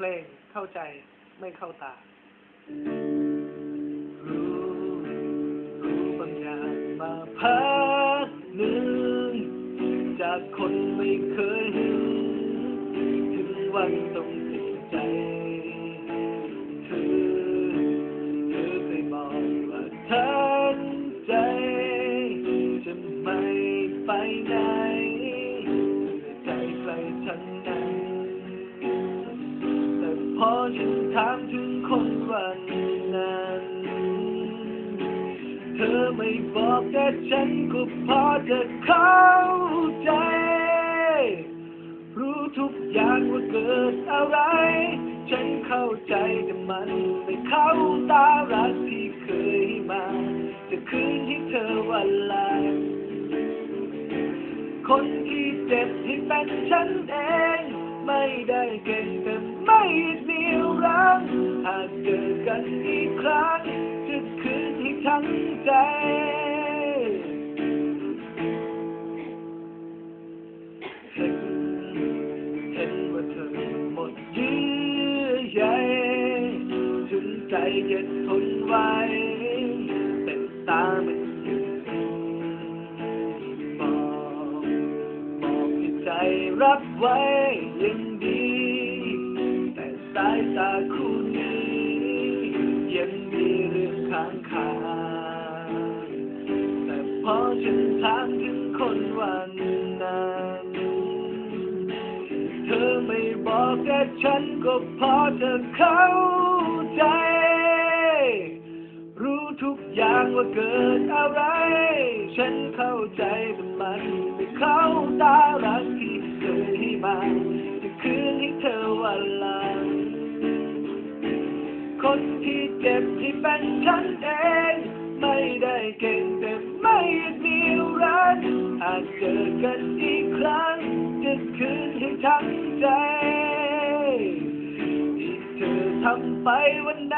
เพลงเข้าใจไม่เข้าตา รู้รู้บางอย่างมาพักหนึ่ง จากคนไม่เคยเห็นถึงวันต้องติดใจเธอเธอเคยบอกว่าทั้งใจ จะไม่ไปไหนใจใครทั้งนั้น นถามถึงคนวันนั้น เธอไม่บอกแต่ฉันก็พอจะเข้าใจ รู้ทุกอย่างว่าเกิดอะไร ฉันเข้าใจแต่มันไม่เข้าตารักที่เคยมา จะคืนให้เธอวันลาคนที่เจ็บที่เป็นฉันเอง ไม่ได้เก่งแต่ไม่เหนียวรั้ งหากเจอกันอีกครั้งจะคืนให้ทั้งใจเห็นเห็นว่าเธอหมดเยื่อใยจนใจเย็นทนไว้แต่ตามันยังบอกบอกให้ใจรับไว้ยังดี แต่สายตาคู่ ฉันถามถึงคนวันนั้นเธอไม่บอกแต่ฉันก็พอจะเข้าใจ รู้ทุกอย่างว่าเกิดอะไร ฉันเข้าใจแต่มันไม่เข้าตารักที่เคยให้มาจะคืนให้เธอวันหลังคนที่เจ็บที่เป็นฉันเอง ไม่ได้เก่งแต่ ม่เหนีรักอาจเจอกันอีกครั้ง จะคืนให้ทั้งใจที่เธอทำไปวันนั้น